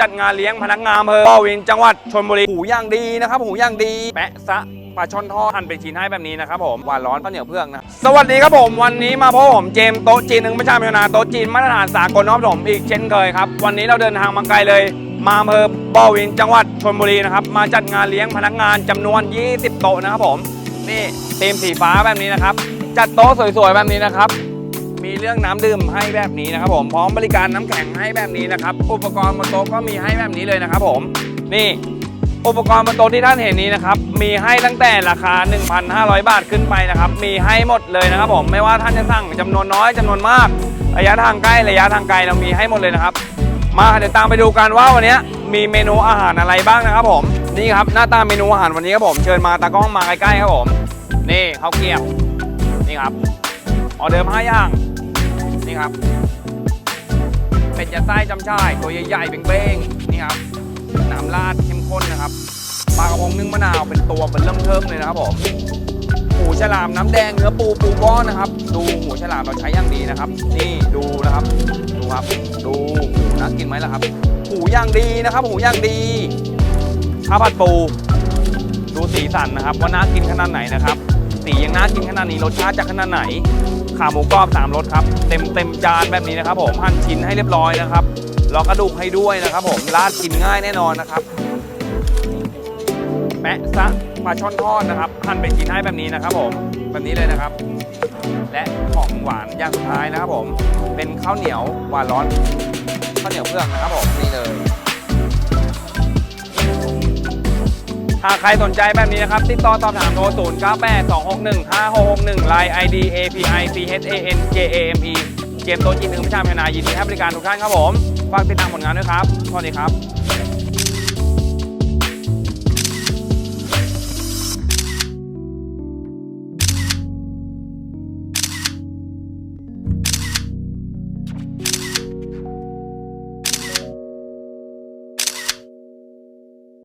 จัดงานเลี้ยงพนักงานอำเภอบ่อวินจังหวัดชลบุรีหูย่างดีนะครับหูย่างดีแปะซะปลาช่อนทอดหั่นเป็นชิ้นให้แบบนี้นะครับผมหวานร้อนข้าวเหนียวเพื่องนะสวัสดีครับผมวันนี้มาพบผมเจมส์โต๊ะจีนหนึ่งประชาชนนาโต๊ะจีนมาตรฐานสากลนะครับผมอีกเช่นเคยครับวันนี้เราเดินทางมาไกลเลย มาอำเภอบ่อวินจังหวัดชลบุรีนะครับมาจัดงานเลี้ยงพนักงานจำนวน 20 โต๊ะนะครับผมนี่ธีมสีฟ้าแบบนี้นะครับจัดโต๊ะสวยๆแบบนี้นะครับ มีเรื่องน้ำดื่มให้แบบนี้นะครับผมพร้อมบริการน้ำแข็งให้แบบนี้นะครับอุปกรณ์บนโต๊ะก็มีให้แบบนี้เลยนะครับผมนี่อุปกรณ์บนโต๊ะที่ท่านเห็นนี้นะครับมีให้ตั้งแต่ราคา 1,500 บาทขึ้นไปนะครับมีให้หมดเลยนะครับผมไม่ว่าท่านจะสั่งจำนวนน้อยจำนวนมาก ระยะทางใกล้ระยะทางไกลเรามีให้หมดเลยนะครับ มาเดี๋ยวตามไปดูกันว่าวันนี้มีเมนูอาหารอะไรบ้างนะครับผมนี่ครับหน้าตาเมนูอาหารวันนี้ครับผมเชิญมาตากล้องมาใกล้ๆครับผมนี่ข้าวเกี๊ยวนี่ครับออเดิมห้าอย่าง ครับ เป็นจะไส้จำช่ายตัวใหญ่ๆเบ้งๆนี่ครับน้ำราดเข้มข้นนะครับปลากระพงนึ่งมะนาวเป็นตัวเป็นเริ่มเทิมเลยนะครับผมหูฉลามน้ำแดงเนื้อปูปูก้อนนะครับ ดูหูฉลามเราใช้อย่างดีนะครับ นี่ดูนะครับ ดูครับ ดูหูน่ากินไหมล่ะครับหูย่างดีนะครับหูย่างดีข้าวผัดปู ดูสีสันนะครับว่าน่ากินขนาดไหนนะครับ สียังน่ากินขนาดนี้รสชาติจะขนาดไหน ขาหมูกรอบสามรสครับ เต็มเต็มจานแบบนี้นะครับ ผมหั่นชิ้นให้เรียบร้อยนะครับรอกระดูกให้ด้วยนะครับ ผมราดกินง่ายแน่นอนนะครับแปะซะปลาช่อนทอดนะครับหั่นเป็นชิ้นให้แบบนี้นะครับ ผมแบบนี้เลยนะครับ และของหวานอย่างสุดท้ายนะครับ ผมเป็นข้าวเหนียวหวานร้อนข้าวเหนียวเพื่องนะครับผมนี่เลยากใครสนใจแบบนี้นะครับ ติดต่อสอบถามโทร 0 9 8 2 6 1 5 6 6 1 Line ID API CHAN JAME เกมโต๊ะจีนหนึ่งพิชามพนายินดีให้บริการทุกท่านครับผม ฝากติดตามผลงานด้วยครับ สวัสดีครับ